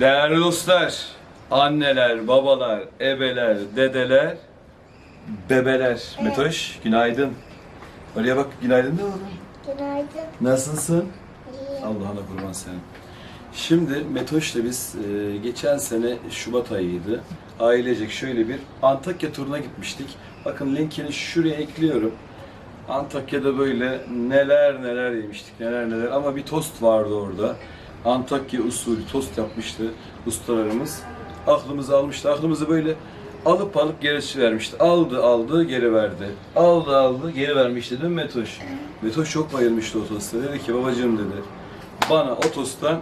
Değerli dostlar, anneler, babalar, ebeler, dedeler, bebeler. Metoş, günaydın. Oraya bak, günaydın de oğlum. Günaydın. Nasılsın? İyi. Allah'ına kurban senin. Şimdi Metoş'la biz e, geçen sene Şubat ayıydı. Ailecek şöyle bir Antakya turuna gitmiştik. Bakın linkini şuraya ekliyorum. Antakya'da böyle neler neler yemiştik, neler neler. Ama bir tost vardı orada. Antakya usulü tost yapmıştı ustalarımız. Aklımızı almıştı. Aklımızı böyle alıp alıp geri vermişti. Aldı aldı geri verdi. Aldı aldı geri vermişti değil mi Metoş? Metoş çok bayılmıştı o tosta. Dedi ki babacığım dedi. Bana o tosttan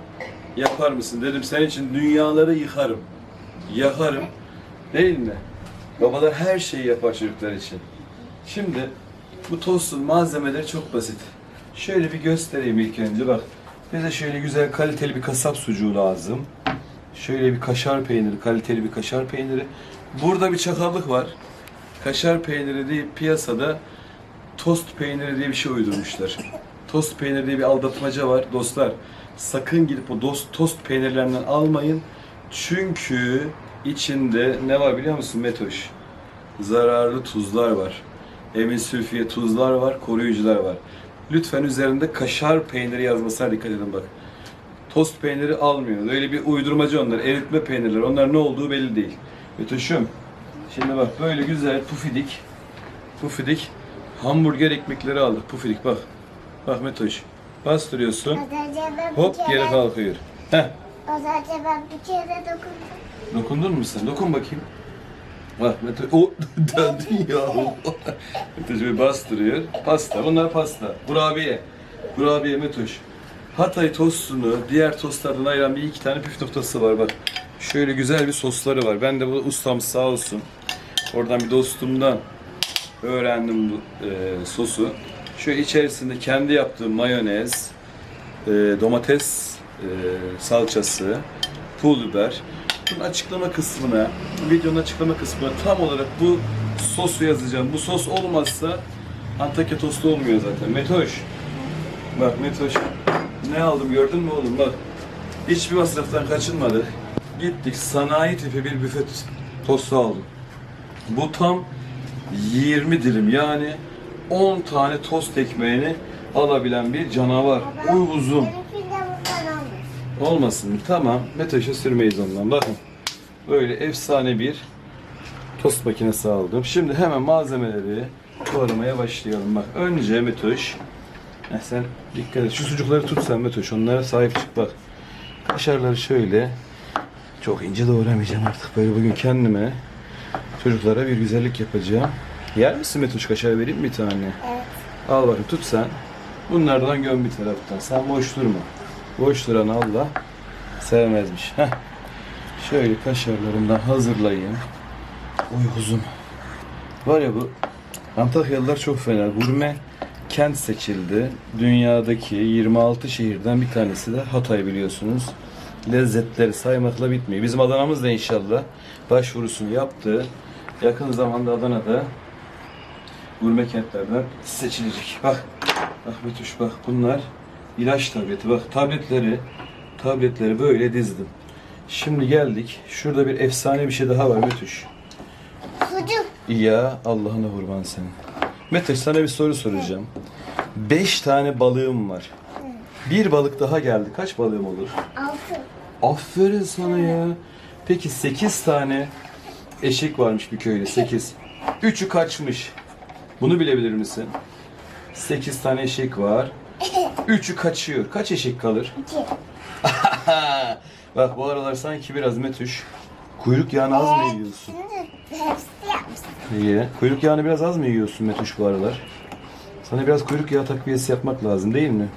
yapar mısın? Dedim senin için dünyaları yıkarım. Yakarım. Değil mi? Babalar her şeyi yapar çocuklar için. Şimdi bu tostun malzemeleri çok basit. Şöyle bir göstereyim ilk önce bak. Bize şöyle güzel kaliteli bir kasap sucuğu lazım. Şöyle bir kaşar peyniri, kaliteli bir kaşar peyniri. Burada bir çakallık var. Kaşar peyniri diye piyasada tost peyniri diye bir şey uydurmuşlar. Tost peyniri diye bir aldatmaca var dostlar. Sakın gidip o dost, tost peynirlerinden almayın. Çünkü içinde ne var biliyor musun Metoş? Zararlı tuzlar var. Emin sülfiye tuzlar var, koruyucular var. Lütfen üzerinde kaşar peyniri yazmasına dikkat edin bak. Tost peyniri almıyor. Öyle bir uydurmacı onlar. Eritme peynirler. Onlar ne olduğu belli değil. Metoş'um. Şimdi bak böyle güzel pufidik. Pufidik. Hamburger ekmekleri aldık. Pufidik bak. Bak Metoş. Bastırıyorsun. Hop kere, geri kalkıyor. Heh. Az önce ben bir kere dokundum. Dokundun mu sen? Dokun bakayım. Bak Mete, o döndün ya. Mete şöyle bastırıyor. Pasta, bunlar pasta. Kurabiye. Kurabiye Metoş. Hatay tostunu diğer tostlardan ayıran bir iki tane püf noktası var bak. Şöyle güzel bir sosları var. Ben de bu ustam sağ olsun. Oradan bir dostumdan öğrendim bu e, sosu. Şöyle içerisinde kendi yaptığım mayonez, e, domates e, salçası, pul biber. Bunun açıklama kısmına, videonun açıklama kısmına tam olarak bu sosu yazacağım. Bu sos olmazsa Antakya tostu olmuyor zaten. Metoş. Bak Metoş. Ne aldım gördün mü oğlum bak. Hiçbir masraftan kaçınmadık. Gittik sanayi tipi bir büfe tostu aldım. Bu tam 20 dilim yani 10 tane tost ekmeğini alabilen bir canavar. Uzun. Olmasın. Tamam. Metoş'a sürmeyiz ondan. Bakın. Böyle efsane bir tost makinesi aldım. Şimdi hemen malzemeleri doğramaya başlayalım. Bak önce Metoş. Heh, sen dikkat et. Şu sucukları tut sen Metoş. Onlara sahip çık bak. Kaşarları şöyle. Çok ince doğramayacağım artık. Böyle bugün kendime çocuklara bir güzellik yapacağım. Yer misin Metoş? Kaşar vereyim bir tane? Evet. Al bakayım tut sen. Bunlardan göm bir taraftan. Sen boş durma. Boş duran Allah sevmezmiş. Heh. Şöyle kaşarlarımdan hazırlayayım. Oy kuzum. Var ya bu Antakyalılar çok fena. Gurme kent seçildi. Dünyadaki 26 şehirden bir tanesi de Hatay biliyorsunuz. Lezzetleri saymakla bitmiyor. Bizim Adana'mız da inşallah başvurusunu yaptı. Yakın zamanda Adana'da gurme kentlerden seçilecek. Bak, bak Betüş bak bunlar ilaç tableti. Bak tabletleri, tabletleri böyle dizdim. Şimdi geldik. Şurada bir efsane bir şey daha var Betüş. Sucuk. Ya Allah'ına kurban senin. Mete sana bir soru soracağım. Beş tane balığım var. Bir balık daha geldi. Kaç balığım olur? Altı. Aferin sana ya. Peki sekiz tane eşek varmış bir köyde. Sekiz. Üçü kaçmış. Bunu bilebilir misin? Sekiz tane eşek var. Üçü kaçıyor. Kaç eşek kalır? İki. Bak bu aralar sanki biraz metüş. Kuyruk yağını az mı yiyorsun? Hepsi yapmışsın. İyi. Kuyruk yağını biraz az mı yiyorsun Metuş bu aralar? Sana biraz kuyruk yağı takviyesi yapmak lazım değil mi?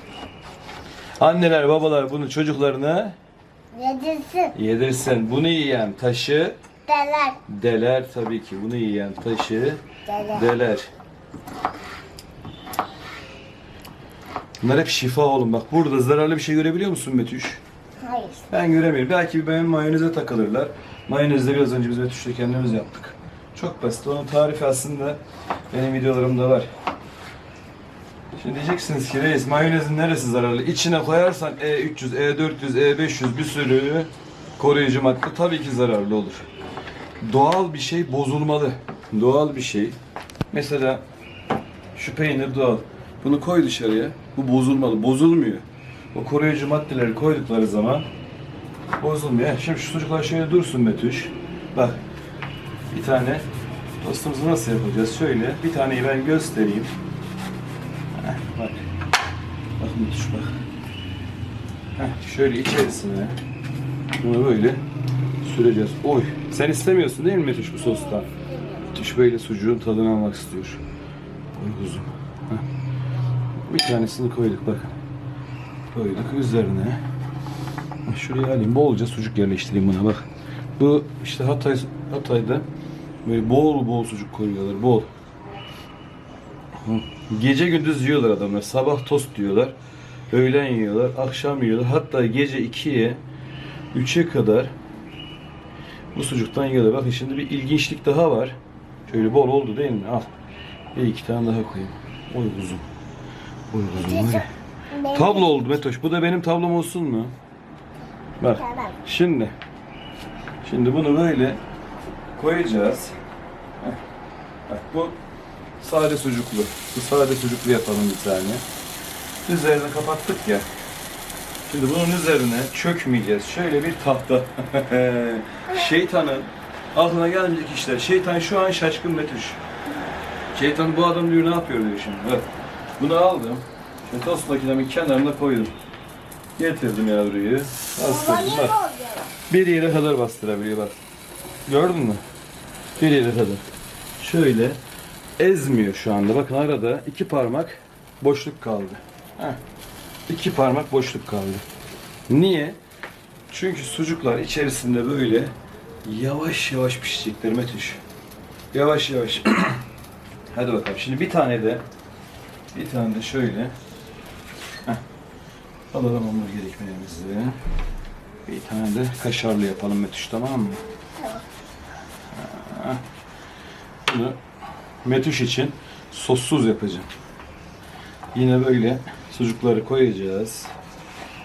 Anneler babalar bunu çocuklarına Yedirsin. yedirsin. Bunu yiyen taşı Deler. deler tabii ki. Bunu yiyen taşı Deler. deler. Bunlar hep şifa oğlum. Bak burada zararlı bir şey görebiliyor musun Betüş? Hayır. Ben göremiyorum. Belki benim mayoneze takılırlar. Mayonezde biraz önce biz Betüş'le kendimiz yaptık. Çok basit. Onun tarifi aslında benim videolarımda var. Şimdi diyeceksiniz ki reis mayonezin neresi zararlı? İçine koyarsan E300, E400, E500 bir sürü koruyucu madde tabii ki zararlı olur. Doğal bir şey bozulmalı. Doğal bir şey. Mesela şu peynir doğal. Bunu koy dışarıya. Bu bozulmalı. Bozulmuyor. O koruyucu maddeleri koydukları zaman bozulmuyor. Şimdi şu çocuklar şöyle dursun Betüş. Bak. Bir tane tostumuzu nasıl yapacağız? Şöyle bir taneyi ben göstereyim. Heh, bak. Bak Betüş bak. Heh, şöyle içerisine bunu böyle süreceğiz. Oy. Sen istemiyorsun değil mi Betüş bu sostan? Betüş böyle sucuğun tadını almak istiyor. Oy kuzum. Heh. Bir tanesini koyduk bakın. Koyduk üzerine. Şuraya alayım. Bolca sucuk yerleştireyim buna bak. Bu işte Hatay, Hatay'da böyle bol bol sucuk koyuyorlar. Bol. Gece gündüz yiyorlar adamlar. Sabah tost diyorlar. Öğlen yiyorlar. Akşam yiyorlar. Hatta gece 2'ye 3'e kadar bu sucuktan yiyorlar. Bakın şimdi bir ilginçlik daha var. Şöyle bol oldu değil mi? Al. Bir iki tane daha koyayım. Oy kuzum. Oy kuzum. var ya. Tablo oldu Metoş. Bu da benim tablom olsun mu? Bak. Tamam. Şimdi. Şimdi bunu böyle koyacağız. Heh. Bak bu sade sucuklu. Bu sade sucuklu yapalım bir tane. Üzerini kapattık ya. Şimdi bunun üzerine çökmeyeceğiz. Şöyle bir tahta. Şeytanın aklına gelmeyecek işler. Şeytan şu an şaşkın Betüş. Şeytan bu adam diyor ne yapıyor diyor şimdi. Bak. Bunu aldım. Şimdi tost makinemin kenarına koydum. Getirdim yavruyu. Bastırdım bak. Bir yere kadar bastırabiliyor bak. Gördün mü? Bir yere kadar. Şöyle ezmiyor şu anda. Bakın arada iki parmak boşluk kaldı. Heh. İki parmak boşluk kaldı. Niye? Çünkü sucuklar içerisinde böyle yavaş yavaş pişecekler Metüş. Yavaş yavaş. Hadi bakalım. Şimdi bir tane de bir tane de şöyle Heh. alalım hamburger ekmeğimizi. Bir tane de kaşarlı yapalım Metüş tamam mı? Ha. Bunu Metüş için sossuz yapacağım. Yine böyle sucukları koyacağız.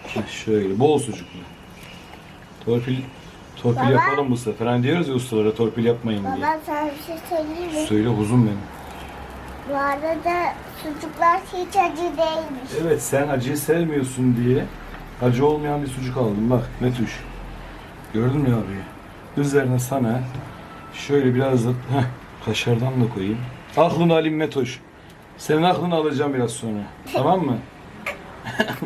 Heh, Şöyle bol sucuklu. Torpil torpil Baba. yapalım bu sefer. Hani diyoruz ya ustalara torpil yapmayın diye. Baba sana bir şey söyleyeyim mi? Söyle kuzum benim. Bu arada sucuklar hiç acı değilmiş. Evet sen acıyı sevmiyorsun diye acı olmayan bir sucuk aldım bak Metüş. Gördün mü abi? Üzerine sana şöyle biraz da heh, kaşardan da koyayım. Aklını alayım Metoş. Senin aklını alacağım biraz sonra. Tamam mı?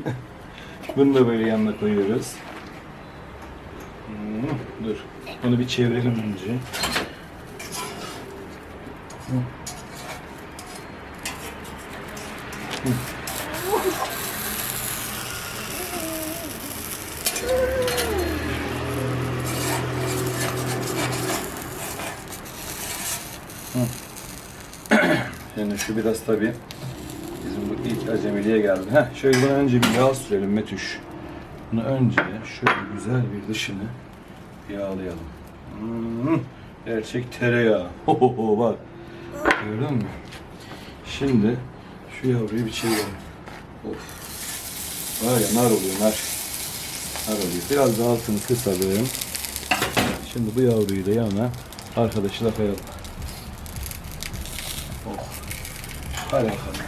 Bunu da böyle yanına koyuyoruz. Hmm, dur. Bunu bir çevirelim önce. Yani şu biraz tabi bizim bu ilk acemiliğe geldi. Heh, şöyle buna önce bir yağ sürelim Metüş. Bunu önce şöyle güzel bir dışını yağlayalım. Hmm, gerçek tereyağı. Ho ho ho bak. Gördün mü? Şimdi şu yavruyu bir çevirelim. Of. Var ya nar oluyor nar. Nar oluyor. Biraz da altını kısalım. Şimdi bu yavruyu da yanına arkadaşına koyalım. Oh. Hadi bakalım.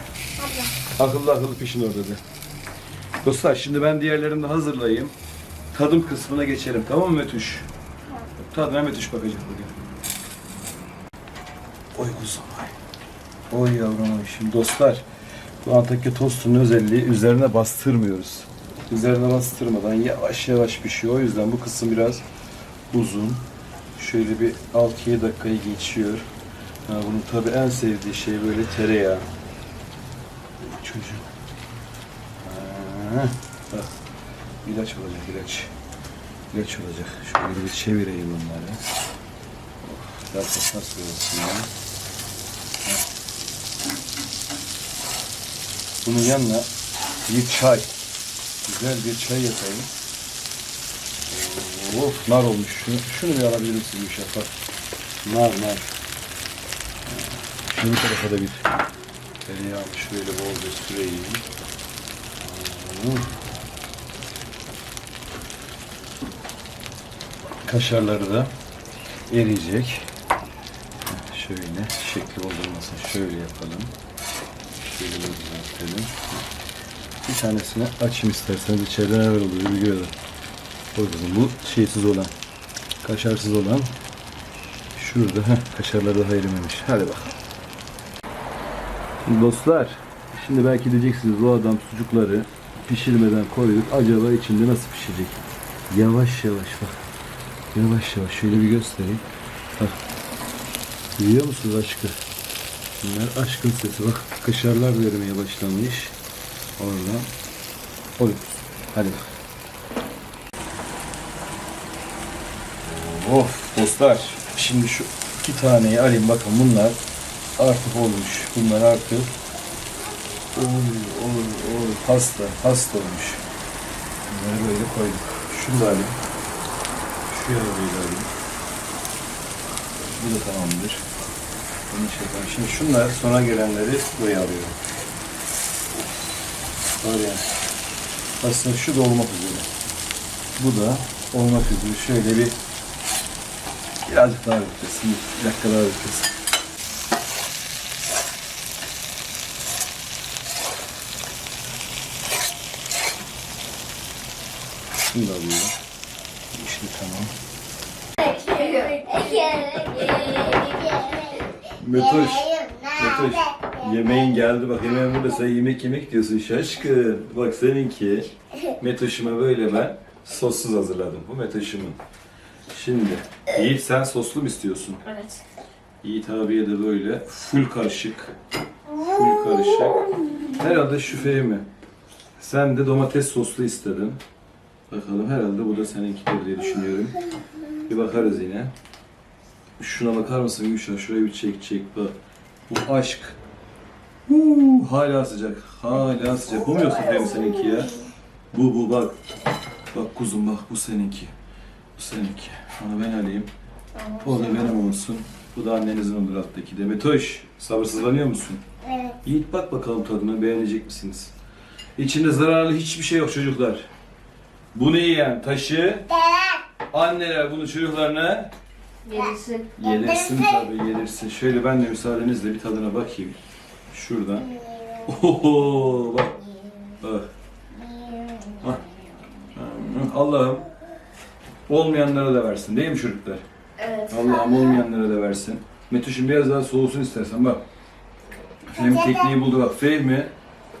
Akıllı akıllı pişin orada da. Dostlar şimdi ben diğerlerini de hazırlayayım. Tadım kısmına geçelim tamam mı Metüş? Tadına Metüş bakacak bugün. Oy kuzum oy. Oy yavrum oy. Şimdi dostlar bu Antakya tostunun özelliği üzerine bastırmıyoruz. Üzerine bastırmadan yavaş yavaş pişiyor. O yüzden bu kısım biraz uzun. Şöyle bir 6-7 dakikayı geçiyor. Ha, bunun tabi en sevdiği şey böyle tereyağı. Çocuğum. Ha, bak. İlaç olacak ilaç. İlaç olacak. Şöyle bir çevireyim bunları. Oh, Zaten nasıl olsun ya. Bunun yanına bir çay. Güzel bir çay yapayım. Of nar olmuş. Şunu, şunu bir alabilir misin Müşafak? Nar nar. Bu tarafa da bir tereyağını şöyle bolca süreyim. Hmm. Kaşarları da eriyecek. Şöyle şekli bozulmasın. Şöyle yapalım. Bir tanesini açayım isterseniz içeride neler oluyor bir görelim. O yüzden bu şeysiz olan, kaşarsız olan şurada heh, kaşarlar daha erimemiş. Hadi bakalım. Dostlar, şimdi belki diyeceksiniz bu adam sucukları pişirmeden koyduk. Acaba içinde nasıl pişecek? Yavaş yavaş bak. Yavaş yavaş şöyle bir göstereyim. Bak. Duyuyor musunuz aşkı? Bunlar aşkın sesi. Bak kaşarlar da erimeye başlamış. Oradan. Oy. Hadi bak. Of dostlar. Şimdi şu iki taneyi alayım. Bakın bunlar artık olmuş. Bunlar artık oy oy oy pasta pasta olmuş. Bunları böyle koyduk. Şunu da alayım. Şu yarayı da alayım. Bu da tamamdır. Bunu şey yapalım. Şimdi şunlar sonra gelenleri buraya alıyorum. Ya. Aslında şu da olmak üzere. Bu da olmak üzere. Şöyle bir birazcık daha beklesin. Bir dakika daha beklesin. Şunu da alıyorum. Metoş. Metoş. Yemeğin geldi bak hemen burada sen yemek yemek diyorsun şaşkın. Bak seninki Metoş'uma böyle ben sossuz hazırladım. Bu Metoş'umun. Şimdi Yiğit sen soslu mu istiyorsun? Evet. Yiğit abiye de böyle full karışık. Full karışık. Herhalde şu mi? Sen de domates soslu istedin. Bakalım herhalde bu da seninkidir diye düşünüyorum. Bir bakarız yine. Şuna bakar mısın Gülşah? Şuraya bir çek çek bak. Bu aşk. Huu, hala sıcak. Hala sıcak. Bu mu yoksa Fehmi seninki ya? Bu bu bak. Bak kuzum bak bu seninki. Bu seninki. Onu ben alayım. O da benim olsun. Bu da annenizin olur alttaki de. Metoş, sabırsızlanıyor musun? Evet. Yiğit bak bakalım tadına beğenecek misiniz? İçinde zararlı hiçbir şey yok çocuklar. Bunu yiyen taşı, anneler bunu çocuklarına Gerisi. yedirsin tabii yedirsin. Şöyle ben de müsaadenizle bir tadına bakayım. Şuradan. Oho bak. Bak. Hah. Hı, Allah'ım olmayanlara da versin değil mi çocuklar? Evet. Allah'ım olmayanlara da versin. Metuş'un biraz daha soğusun istersen bak. Fehmi tekniği buldu bak. Fehmi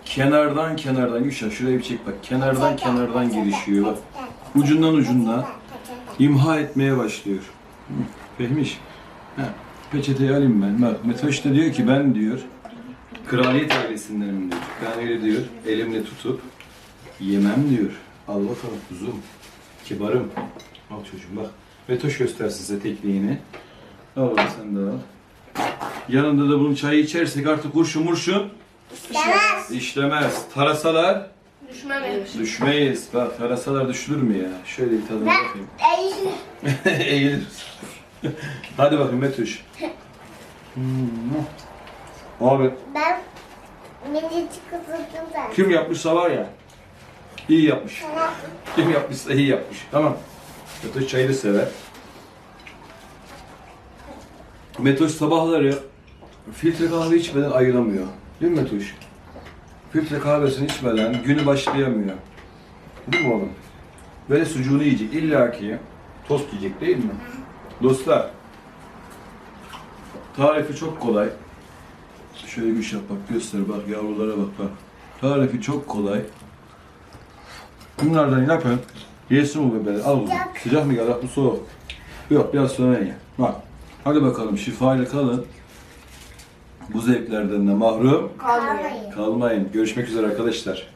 kenardan kenardan Gülşah şuraya bir çek bak. Kenardan kenardan gelişiyor bak. Ucundan ucundan imha etmeye başlıyor. Fehmiş. Ha, peçeteyi alayım ben. Bak Metoş da diyor ki ben diyor kraliyet ailesindenim diyor. Ben öyle diyor elimle tutup yemem diyor. Al bakalım kuzum. Kibarım. Al çocuğum bak. Metoş göstersin size tekniğini. Al oğlum sen de al. Yanında da bunun çayı içersek artık kurşun murşun Demez. işlemez. Tarasalar Düşmemiş. düşmeyiz. Bak tarasalar düşülür mü ya? Şöyle bir tadına bakayım. Eğil. Eğilir. Hadi bakayım Metoş. Hmm. Abi Ben minicik ısırdım zaten. kim yapmışsa var ya iyi yapmış. Sana Kim yapmışsa iyi yapmış. Tamam. Metoş çayı da sever. Metoş sabahları filtre kahve içmeden ayılamıyor. Değil mi Metoş? Filtre kahvesini içmeden günü başlayamıyor. Değil mi oğlum? Böyle sucuğunu yiyecek. İlla ki tost yiyecek değil mi? Dostlar. Tarifi çok kolay. Şöyle bir şey yap bak göster bak yavrulara bak bak. Tarifi çok kolay. Bunlardan yapın. Yesin bu bebeler. Al bunu. Sıcak. Sıcak mı geldi? Bu soğuk. Yok biraz sonra ye. Bak. Hadi bakalım şifayla kalın. Bu zevklerden de mahrum Kalmıyor. kalmayın. Görüşmek üzere arkadaşlar.